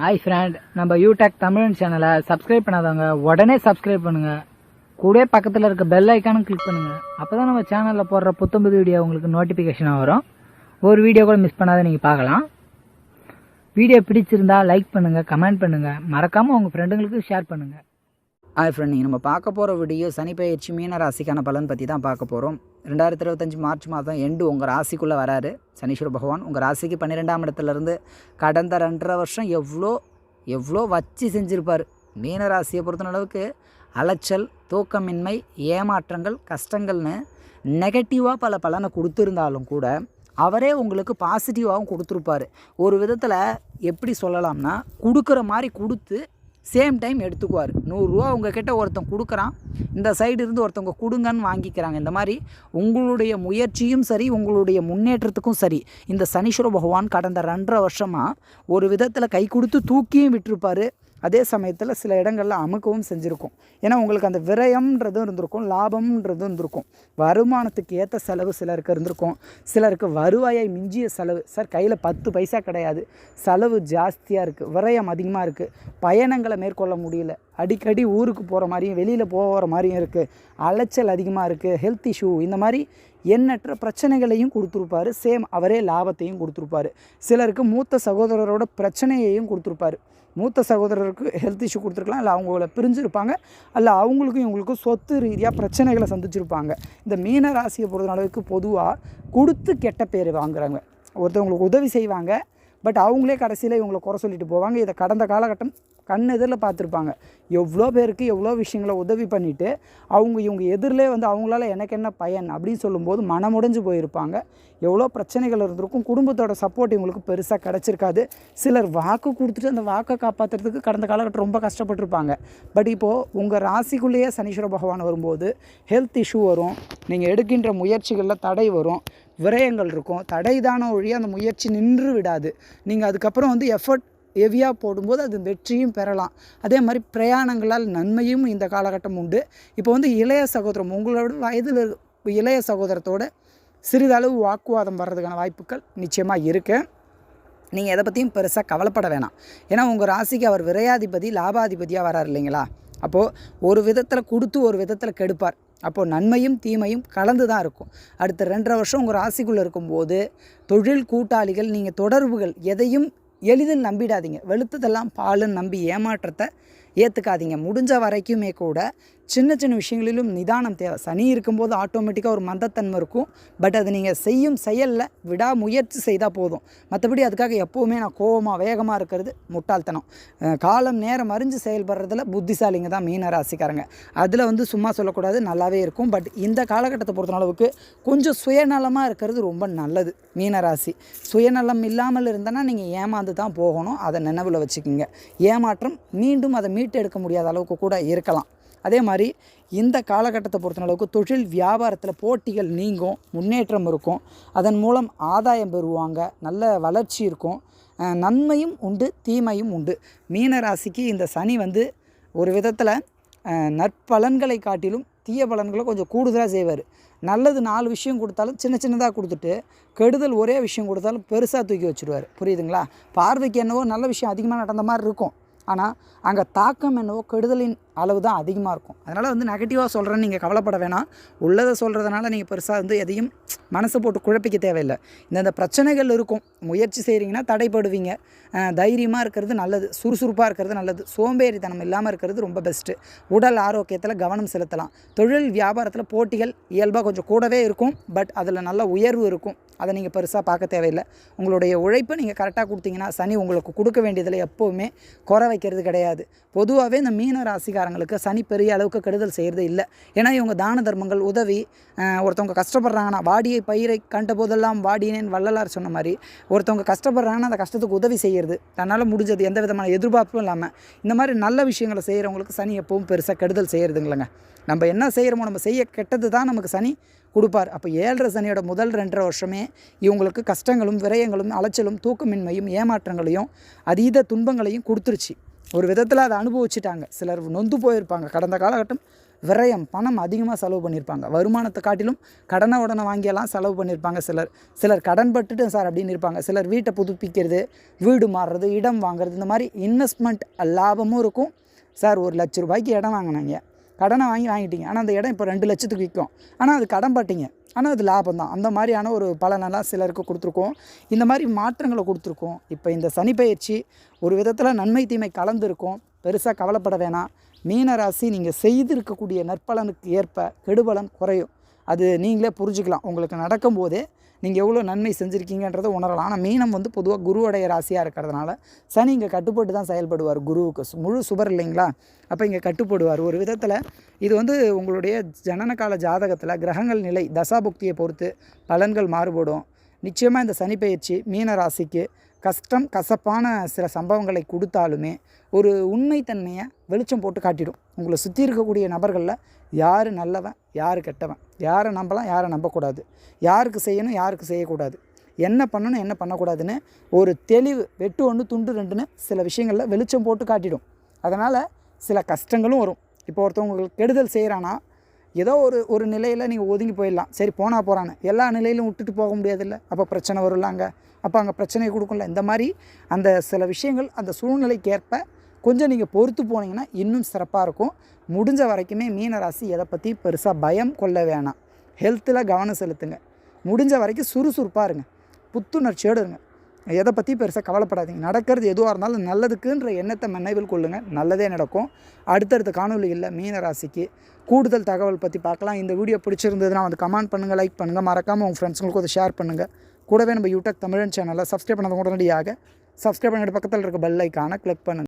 Hi friend நம்ம யூடெக் தமிழ் சேனலை subscribe பண்ணாதவங்க உடனே சப்ஸ்கிரைப் பண்ணுங்க. கூட பக்கத்தில் இருக்க பெல் ஐக்கானும் கிளிக் பண்ணுங்க. அப்பதான் நம்ம சேனலில் போடுற புத்தம்புது வீடியோ உங்களுக்கு நோட்டிஃபிகேஷனாக வரும். ஒரு வீடியோ கூட மிஸ் பண்ணாத நீங்கள் பார்க்கலாம். வீடியோ பிடிச்சிருந்தா லைக் பண்ணுங்கள் கமெண்ட் பண்ணுங்கள் மறக்காமல் உங்கள் ஃப்ரெண்டுங்களுக்கு ஷேர் பண்ணுங்கள் ஹாய் ஃப்ரெண்ட் நீங்கள் நம்ம பார்க்க போகிற வீடியோ சனி பயிற்சி மீன ராசிக்கான பலன் பற்றி தான் பார்க்க போகிறோம் ரெண்டாயிரத்தி இருபத்தஞ்சி மார்ச் மாதம் எண்டு உங்கள் ராசிக்குள்ளே வராரு சனீஸ்வர பகவான். உங்கள் ராசிக்கு பன்னிரெண்டாம் இடத்துலேருந்து கடந்த ரெண்டரை வருஷம் எவ்வளோ எவ்வளோ வச்சு செஞ்சுருப்பார். மீன ராசியை பொறுத்தளவுக்கு அலைச்சல் தூக்கமின்மை ஏமாற்றங்கள் கஷ்டங்கள்னு நெகட்டிவாக பல பலனை கொடுத்துருந்தாலும் கூட அவரே உங்களுக்கு பாசிட்டிவாகவும் கொடுத்துருப்பாரு. ஒரு விதத்தில் எப்படி சொல்லலாம்னா கொடுக்குற மாதிரி கொடுத்து சேம் டைம் எடுத்துக்குவார். நூறுரூவா உங்ககிட்ட ஒருத்தன் கொடுக்குறான். இந்த சைடு இருந்து ஒருத்தவங்க கொடுங்கன்னு வாங்கிக்கிறாங்க. இந்த மாதிரி உங்களுடைய முயற்சியும் சரி உங்களுடைய முன்னேற்றத்துக்கும் சரி இந்த சனீஸ்வர பகவான் கடந்த ரெண்டரை வருஷமாக ஒரு விதத்தில் கை கொடுத்து தூக்கியும் விட்டுருப்பார். அதே சமயத்தில் சில இடங்களில் அமுக்கவும் செஞ்சுருக்கும். ஏன்னா உங்களுக்கு அந்த விரயம்ன்றதும் இருந்திருக்கும் லாபம்ன்றதும் இருந்திருக்கும். வருமானத்துக்கு ஏற்ற செலவு சிலருக்கு இருந்திருக்கும். சிலருக்கு வருவாயை மிஞ்சிய செலவு. சார் கையில் பத்து பைசா கிடையாது. செலவு ஜாஸ்தியாக இருக்குது விரயம் அதிகமாக இருக்குது பயணங்களை மேற்கொள்ள முடியல. அடிக்கடி ஊருக்கு போகிற மாதிரியும் வெளியில் போகிற மாதிரியும் இருக்குது அலைச்சல் அதிகமாக இருக்குது ஹெல்த் இஷ்யூ இந்த மாதிரி எண்ணற்ற பிரச்சனைகளையும் கொடுத்துருப்பாரு. சேம் அவரே லாபத்தையும் கொடுத்துருப்பாரு. சிலருக்கு மூத்த சகோதரரோட பிரச்சனையையும் கொடுத்துருப்பாரு. மூத்த சகோதரருக்கு ஹெல்த் இஷ்யூ கொடுத்துருக்கலாம். இல்லை அவங்கள பிரிஞ்சிருப்பாங்க. அல்ல அவங்களுக்கும் இவங்களுக்கும் சொத்து ரீதியாக பிரச்சனைகளை சந்திச்சிருப்பாங்க. இந்த மீன ராசியை பொறுத்த அளவுக்கு பொதுவாக கொடுத்து கெட்ட பேர் வாங்குறாங்க ஒருத்தவங்களுக்கு உதவி செய்வாங்க. பட் அவங்களே கடைசியில் இவங்களை குறை சொல்லிட்டு போவாங்க. இதை கடந்த காலகட்டம் கண் எதிரில் பார்த்துருப்பாங்க. எவ்வளோ பேருக்கு எவ்வளோ விஷயங்களை உதவி பண்ணிவிட்டு அவங்க இவங்க எதிரிலே வந்து அவங்களால எனக்கு என்ன பயன் அப்படின்னு சொல்லும்போது மனமுடைஞ்சு போயிருப்பாங்க. எவ்வளோ பிரச்சனைகள் இருந்திருக்கும். குடும்பத்தோட சப்போர்ட் இவங்களுக்கு பெருசாக கிடச்சிருக்காது. சிலர் வாக்கு கொடுத்துட்டு அந்த வாக்கை காப்பாற்றுறதுக்கு கடந்த காலகட்டம் ரொம்ப கஷ்டப்பட்டிருப்பாங்க. பட் இப்போது உங்கள் ராசிக்குள்ளேயே சனீஸ்வர பகவான் வரும்போது ஹெல்த் இஷ்யூ வரும். நீங்கள் எடுக்கின்ற முயற்சிகளில் தடை வரும். விரயங்கள் இருக்கும். தடைதான ஒழிய அந்த முயற்சி நின்று விடாது. நீங்கள் அதுக்கப்புறம் வந்து எஃபர்ட் ஹெவியாக போடும்போது அது வெற்றியும் பெறலாம். அதே மாதிரி பிரயாணங்களால் நன்மையும் இந்த காலகட்டம் உண்டு. இப்போ வந்து இளைய சகோதரம் உங்களோட வயதில் இளைய சகோதரத்தோட சிறிதளவு வாக்குவாதம் வர்றதுக்கான வாய்ப்புகள் நிச்சயமாக இருக்குது நீங்கள் எதை பற்றியும் பெருசாக கவலைப்பட வேணாம். ஏன்னா உங்கள் ராசிக்கு அவர் விரையாதிபதி லாபாதிபதியாக வரார் இல்லைங்களா? அப்போது ஒரு விதத்தில் கொடுத்து ஒரு விதத்தில் கெடுப்பார். அப்போது நன்மையும் தீமையும் கலந்து தான் இருக்கும். அடுத்த ரெண்டரை வருஷம் உங்கள் ராசிக்குள்ளே இருக்கும்போது தொழில் கூட்டாளிகள் நீங்கள் தொடர்புகள் எதையும் எளிதில் நம்பிடாதீங்க. வெளுத்ததெல்லாம் பாலுன்னு நம்பி ஏமாற்றத்தை ஏற்றுக்காதீங்க முடிஞ்ச வரைக்குமே கூட சின்ன சின்ன விஷயங்களிலும் நிதானம் தேவை. சனி இருக்கும்போது ஆட்டோமேட்டிக்காக ஒரு மந்தத்தன்மை இருக்கும். பட் அது நீங்கள் செய்யும் செயலில் விடாமுயற்சி செய்தால் போதும். மற்றபடி அதுக்காக எப்போவுமே நான் கோபமாக வேகமாக இருக்கிறது முட்டாள்தனம். காலம் நேரம் அறிஞ்சு செயல்படுறதுல புத்திசாலிங்க தான் மீன ராசிக்காரங்க. அதில் வந்து சும்மா சொல்லக்கூடாது நல்லாவே இருக்கும். பட் இந்த காலகட்டத்தை பொறுத்த அளவுக்கு கொஞ்சம் சுயநலமாக இருக்கிறது ரொம்ப நல்லது மீன ராசி. சுயநலம் இல்லாமல் இருந்தனா நீங்கள் ஏமாந்து தான் போகணும். அதை நினைவில் வச்சுக்கோங்க. ஏமாற்றம் மீண்டும் அதை மீட்டு எடுக்க முடியாத அளவுக்கு கூட இருக்கலாம். அதே மாதிரி இந்த காலகட்டத்தை பொறுத்த அளவுக்கு தொழில் வியாபாரத்தில் போட்டிகள் நீங்கும் முன்னேற்றம் இருக்கும். அதன் மூலம் ஆதாயம் பெறுவாங்க நல்ல வளர்ச்சி இருக்கும். நன்மையும் உண்டு தீமையும் உண்டு. மீன ராசிக்கு இந்த சனி வந்து ஒரு விதத்தில் நற்பலன்களை காட்டிலும் தீய பலன்களை கொஞ்சம் கூடுதலாக செய்வார். நல்லது நாலு விஷயம் கொடுத்தாலும் சின்ன சின்னதாக கொடுத்துட்டு கெடுதல் ஒரே விஷயம் கொடுத்தாலும் பெருசாக தூக்கி வச்சுருவார். புரியுதுங்களா? பார்வைக்கு என்னவோ நல்ல விஷயம் அதிகமாக நடந்த மாதிரி இருக்கும். ஆனால் அங்கே தாக்கம் என்னவோ கெடுதலின் அளவு தான் அதிகமாக இருக்கும். அதனால் வந்து நெகட்டிவாக சொல்கிறேன்னு நீங்கள் கவலைப்பட வேணாம். உள்ளதை சொல்கிறதுனால நீங்கள் பெருசாக வந்து எதையும் மனசை போட்டு குழப்பிக்க தேவையில்லை. இந்தந்த பிரச்சனைகள் இருக்கும். முயற்சி செய்கிறீங்கன்னா தடைப்படுவீங்க. தைரியமாக இருக்கிறது நல்லது. சுறுசுறுப்பாக இருக்கிறது நல்லது. சோம்பேறித்தனம் இல்லாமல் இருக்கிறது ரொம்ப பெஸ்ட்டு உடல் ஆரோக்கியத்தில் கவனம் செலுத்தலாம். தொழில் வியாபாரத்தில் போட்டிகள் இயல்பாக கொஞ்சம் கூடவே இருக்கும். பட் அதில் நல்ல உயர்வு இருக்கும். அதை நீங்கள் பெருசாக பார்க்க தேவையில்லை. உங்களுடைய உழைப்பை நீங்கள் கரெக்டாக கொடுத்தீங்கன்னா சனி உங்களுக்கு கொடுக்க வேண்டியதில் எப்போவுமே குறை வைக்கிறது கிடையாது. பொதுவாகவே இந்த மீன சொந்தக்காரங்களுக்கு சனி பெரிய அளவுக்கு கெடுதல் செய்கிறது இல்லை. ஏன்னா இவங்க தான தர்மங்கள் உதவி ஒருத்தவங்க கஷ்டப்படுறாங்கன்னா வாடியை பயிரை கண்ட போதெல்லாம் வாடினேன் வள்ளலார் சொன்ன மாதிரி ஒருத்தவங்க கஷ்டப்படுறாங்கன்னா அந்த கஷ்டத்துக்கு உதவி செய்கிறது தன்னால் முடிஞ்சது எந்த விதமான எதிர்பார்ப்பும் இல்லாமல் இந்த மாதிரி நல்ல விஷயங்களை செய்கிறவங்களுக்கு சனி எப்பவும் பெருசாக கெடுதல் செய்கிறதுங்களங்க நம்ம என்ன செய்கிறோமோ நம்ம செய்ய கெட்டது தான் நமக்கு சனி கொடுப்பார். அப்போ ஏழரை சனியோட முதல் ரெண்டரை வருஷமே இவங்களுக்கு கஷ்டங்களும் விரயங்களும் அலைச்சலும் தூக்கமின்மையும் ஏமாற்றங்களையும் அதீத துன்பங்களையும் கொடுத்துருச்சு. ஒரு விதத்தில் அதை அனுபவிச்சுட்டாங்க. சிலர் நொந்து போயிருப்பாங்க. கடந்த காலகட்டம் விரயம் பணம் அதிகமாக செலவு பண்ணியிருப்பாங்க வருமானத்தை காட்டிலும் கடனை உடனே வாங்கியெல்லாம் செலவு பண்ணியிருப்பாங்க சிலர். சிலர் கடன் பட்டுட்டு சார் அப்படின்னு இருப்பாங்க. சிலர் வீட்டை புதுப்பிக்கிறது வீடு மாறுறது இடம் வாங்குறது இந்த மாதிரி இன்வெஸ்ட்மெண்ட் லாபமும் இருக்கும். சார் ஒரு லட்ச ரூபாய்க்கு இடம் வாங்கினாங்க. கடனை வாங்கி வாங்கிட்டீங்க. ஆனால் அந்த இடம் இப்போ ரெண்டு லட்சத்துக்கு விற்கும் ஆனால் அது கடன் பட்டீங்க. ஆனால் அது லாபம் தான் அந்த மாதிரியான ஒரு பலனெல்லாம் சிலருக்கு கொடுத்துருக்கோம். இந்த மாதிரி மாற்றங்களை கொடுத்துருக்கோம். இப்போ இந்த சனி பயிற்சி ஒரு விதத்தில் நன்மை தீமை கலந்துருக்கும். பெருசாக கவலைப்பட வேணாம். மீனராசி நீங்கள் செய்திருக்கக்கூடிய நற்பலனுக்கு ஏற்ப கெடுபலன் குறையும். அது நீங்களே புரிஞ்சுக்கலாம். உங்களுக்கு நடக்கும்போதே நீங்கள் எவ்வளோ நன்மை செஞ்சுருக்கீங்கன்றதை உணரலாம். ஆனால் மீனம் வந்து பொதுவாக குருவுடைய ராசியாக இருக்கிறதுனால சனி இங்கே கட்டுப்பட்டு தான் செயல்படுவார் குருவுக்கு. முழு சுபர் இல்லைங்களா? அப்போ இங்கே கட்டுப்படுவார். ஒரு விதத்தில் இது வந்து உங்களுடைய ஜனனகால ஜாதகத்தில் கிரகங்கள் நிலை தசாபுக்தியை பொறுத்து பலன்கள் மாறுபடும். நிச்சயமாக இந்த சனி பயிற்சி மீன ராசிக்கு கஷ்டம் கசப்பான சில சம்பவங்களை கொடுத்தாலுமே ஒரு உண்மைத்தன்மையை வெளிச்சம் போட்டு காட்டிடும். உங்களை சுற்றி இருக்கக்கூடிய நபர்களில் யார் நல்லவன் யார் கெட்டவன்? யாரை நம்பலாம் யாரை நம்பக்கூடாது? யாருக்கு செய்யணும் யாருக்கு செய்யக்கூடாது? என்ன பண்ணணும் என்ன பண்ணக்கூடாதுன்னு ஒரு தெளிவு வெட்டு ஒன்று துண்டு ரெண்டுன்னு சில விஷயங்களில் வெளிச்சம் போட்டு காட்டிடும். அதனால் சில கஷ்டங்களும் வரும். இப்போ ஒருத்தவங்களுக்கு கெடுதல் செய்கிறானா ஏதோ ஒரு ஒரு நிலையில் நீங்கள் ஒதுங்கி போயிடலாம். சரி போனால் போகிறான்னு எல்லா நிலையிலும் விட்டுட்டு போக முடியாதுல்ல. அப்போ பிரச்சனை வரும்ல அங்கே அப்போ அங்கே பிரச்சனையை கொடுக்கும்ல. இந்த மாதிரி அந்த சில விஷயங்கள் அந்த சூழ்நிலைக்கேற்ப கொஞ்சம் நீங்கள் பொறுத்து போனீங்கன்னா இன்னும் சிறப்பாக இருக்கும். முடிஞ்ச வரைக்குமே மீனராசி எதை பற்றி பெருசாக பயம் கொள்ள வேணாம். ஹெல்த்தில் கவனம் செலுத்துங்க. முடிஞ்ச வரைக்கும் சுறுசுறுப்பாக இருங்க. புத்துணர்ச்சியோடு இருங்க. எதை பற்றி பெருசாக கவலைப்படாதீங்க. நடக்கிறது எதுவாக இருந்தாலும் நல்லதுக்குன்ற எண்ணத்தை நினைவில் கொள்ளுங்கள் நல்லதே நடக்கும். அடுத்தடுத்த காணொலிகளில் மீன ராசிக்கு கூடுதல் தகவல் பற்றி பார்க்கலாம். இந்த வீடியோ பிடிச்சிருந்ததுன்னா வந்து கமெண்ட் பண்ணுங்கள் லைக் பண்ணுங்கள் மறக்காமல் உங்கள் ஃப்ரெண்ட்ஸுங்களுக்கு அதை ஷேர் பண்ணுங்கள் கூடவே நம்ம யூடியூப் தமிழன் சேனலை சப்ஸ்கிரைப் பண்ணது உடனடியாக சப்ஸ்கிரைப் பண்ணிட்டு பக்கத்தில் இருக்க பெல் ஐக்கானை கிளிக் பண்ணுங்கள்